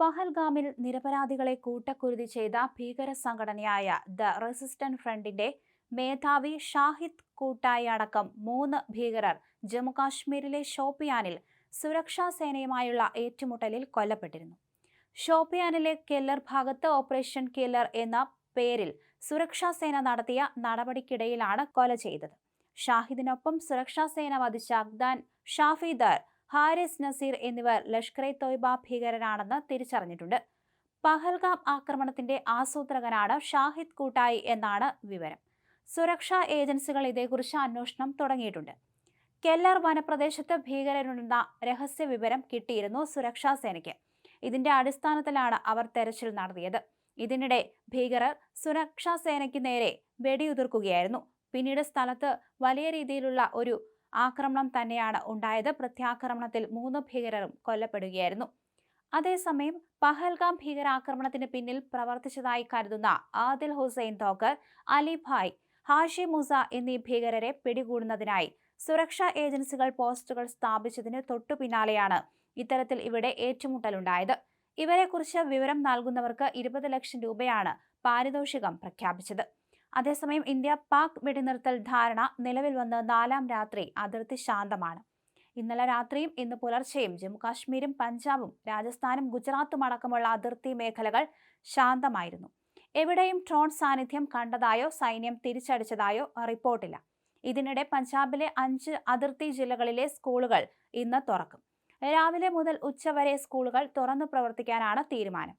പഹൽഗാമിൽ നിരപരാധികളെ കൂട്ടക്കുരുതി ചെയ്ത ഭീകര സംഘടനയായ ദ റെസിസ്റ്റന്റ് ഫ്രണ്ടിന്റെ മേധാവി ഷാഹിദ് കൂട്ടായി അടക്കം മൂന്ന് ഭീകരർ ജമ്മുകാശ്മീരിലെ ഷോപ്പിയാനിൽ സുരക്ഷാ സേനയുമായുള്ള ഏറ്റുമുട്ടലിൽ കൊല്ലപ്പെട്ടിരുന്നു. ഷോപ്പിയാനിലെ കെല്ലർ ഭാഗത്ത് ഓപ്പറേഷൻ കെല്ലർ എന്ന പേരിൽ സുരക്ഷാ സേന നടത്തിയ നടപടിക്കിടയിലാണ് കൊല ചെയ്തത്. ഷാഹിദിനൊപ്പം സുരക്ഷാ സേന വധിച്ച അഗ്ദാൻ ഷാഫിദർ ഹാരിസ് നസീർ എന്നിവർ ലഷ്കർ എ തോയ്ബ ഭീകരരാണെന്ന് തിരിച്ചറിഞ്ഞിട്ടുണ്ട്. പഹൽഗാം ആക്രമണത്തിന്റെ ആസൂത്രകനാണ് ഷാഹിദ് കൂട്ടായി എന്നാണ് വിവരം. സുരക്ഷാ ഏജൻസികൾ ഇതേക്കുറിച്ച് അന്വേഷണം തുടങ്ങിയിട്ടുണ്ട്. കെല്ലർ വനപ്രദേശത്ത് ഭീകരരുണ്ടെന്ന രഹസ്യ വിവരം കിട്ടിയിരുന്നു സുരക്ഷാ സേനയ്ക്ക്. ഇതിന്റെ അടിസ്ഥാനത്തിലാണ് അവർ തെരച്ചിൽ നടത്തിയത്. ഇതിനിടെ ഭീകരർ സുരക്ഷാ സേനയ്ക്ക് നേരെ വെടിയുതിർക്കുകയായിരുന്നു. പിന്നീട് സ്ഥലത്ത് വലിയ രീതിയിലുള്ള ഒരു ആക്രമണം തന്നെയാണ് ഉണ്ടായത്. പ്രത്യാക്രമണത്തിൽ മൂന്ന് ഭീകരരും കൊല്ലപ്പെടുകയായിരുന്നു. അതേസമയം പഹൽഗാം ഭീകരാക്രമണത്തിന് പിന്നിൽ പ്രവർത്തിച്ചതായി കരുതുന്ന ആദിൽ ഹുസൈൻ തോക്കർ അലിഭായ് ഹാഷി മുസ എന്നീ ഭീകരരെ പിടികൂടുന്നതിനായി സുരക്ഷാ ഏജൻസികൾ പോസ്റ്റുകൾ സ്ഥാപിച്ചതിന് തൊട്ടു പിന്നാലെയാണ് ഇത്തരത്തിൽ ഇവിടെ ഏറ്റുമുട്ടലുണ്ടായത്. ഇവരെക്കുറിച്ച് വിവരം നൽകുന്നവർക്ക് ഇരുപത് ലക്ഷം രൂപയാണ് പാരിതോഷികം പ്രഖ്യാപിച്ചത്. അതേസമയം ഇന്ത്യ പാക് വെടിനിർത്തൽ ധാരണ നിലവിൽ വന്ന് നാലാം രാത്രി അതിർത്തി ശാന്തമാണ്. ഇന്നലെ രാത്രിയും ഇന്ന് പുലർച്ചെയും ജമ്മുകാശ്മീരും പഞ്ചാബും രാജസ്ഥാനും ഗുജറാത്തും അടക്കമുള്ള അതിർത്തി മേഖലകൾ ശാന്തമായിരുന്നു. എവിടെയും ഡ്രോൺ സാന്നിധ്യം കണ്ടതായോ സൈന്യം തിരിച്ചടിച്ചതായോ റിപ്പോർട്ടില്ല. ഇതിനിടെ പഞ്ചാബിലെ അഞ്ച് അതിർത്തി ജില്ലകളിലെ സ്കൂളുകൾ ഇന്ന് തുറക്കും. രാവിലെ മുതൽ ഉച്ചവരെ സ്കൂളുകൾ തുറന്നു പ്രവർത്തിക്കാനാണ് തീരുമാനം.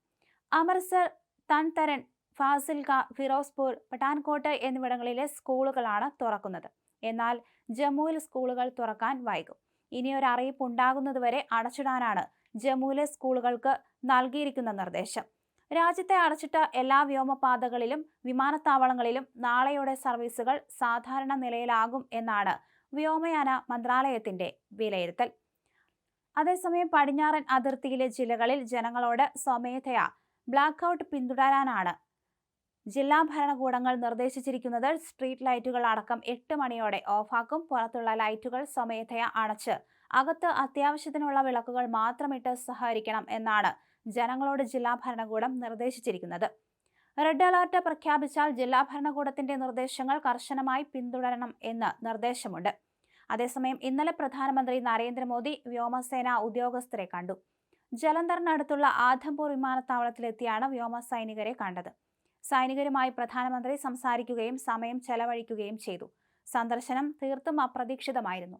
അമൃത്സർ തൻതരൻ ഫാസിൽക ഫിറോസ്പൂർ പഠാൻകോട്ട് എന്നിവിടങ്ങളിലെ സ്കൂളുകളാണ് തുറക്കുന്നത്. എന്നാൽ ജമ്മുവിൽ സ്കൂളുകൾ തുറക്കാൻ വൈകും. ഒരു അറിയിപ്പ് ഉണ്ടാകുന്നതുവരെ അടച്ചിടാനാണ് ജമ്മുവിലെ സ്കൂളുകൾക്ക് നൽകിയിരിക്കുന്ന നിർദ്ദേശം. രാജ്യത്തെ അടച്ചിട്ട എല്ലാ വ്യോമപാതകളിലും വിമാനത്താവളങ്ങളിലും നാളെയോടെ സർവീസുകൾ സാധാരണ നിലയിലാകും എന്നാണ് വ്യോമയാന മന്ത്രാലയത്തിന്റെ വിലയിരുത്തൽ. അതേസമയം പടിഞ്ഞാറൻ അതിർത്തിയിലെ ജില്ലകളിൽ ജനങ്ങളോട് സ്വമേധയാ ബ്ലാക്ക് ഔട്ട് പിന്തുടരാനാണ് ജില്ലാ ഭരണകൂടങ്ങൾ നിർദ്ദേശിച്ചിരിക്കുന്നത് സ്ട്രീറ്റ് ലൈറ്റുകൾ അടക്കം എട്ട് മണിയോടെ ഓഫാക്കും. പുറത്തുള്ള ലൈറ്റുകൾ സ്വമേധയാ അടച്ച്. അകത്ത് അത്യാവശ്യത്തിനുള്ള വിളക്കുകൾ മാത്രമിട്ട് സഹകരിക്കണം എന്നാണ് ജനങ്ങളോട് ജില്ലാ ഭരണകൂടം നിർദ്ദേശിച്ചിരിക്കുന്നത്. റെഡ് അലർട്ട് പ്രഖ്യാപിച്ചാൽ ജില്ലാ ഭരണകൂടത്തിന്റെ നിർദ്ദേശങ്ങൾ കർശനമായി പിന്തുടരണം എന്ന് നിർദ്ദേശമുണ്ട്. അതേസമയം ഇന്നലെ പ്രധാനമന്ത്രി നരേന്ദ്രമോദി വ്യോമസേന ഉദ്യോഗസ്ഥരെ കണ്ടു. ജലന്ധറിനടുത്തുള്ള ആധംപൂർ വിമാനത്താവളത്തിലെത്തിയാണ് വ്യോമസൈനികരെ കണ്ടത്. സൈനികരുമായി പ്രധാനമന്ത്രി സംസാരിക്കുകയും സമയം ചെലവഴിക്കുകയും ചെയ്തു. സന്ദർശനം തീർത്തും അപ്രതീക്ഷിതമായിരുന്നു.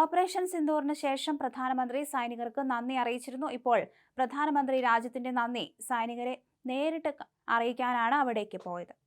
ഓപ്പറേഷൻ സിന്ദൂറിന് ശേഷം പ്രധാനമന്ത്രി സൈനികർക്ക് നന്ദി അറിയിച്ചിരുന്നു. ഇപ്പോൾ പ്രധാനമന്ത്രി രാജ്യത്തിന്റെ നന്ദി സൈനികരെ നേരിട്ട് അറിയിക്കാനാണ് അവിടേക്ക് പോയത്.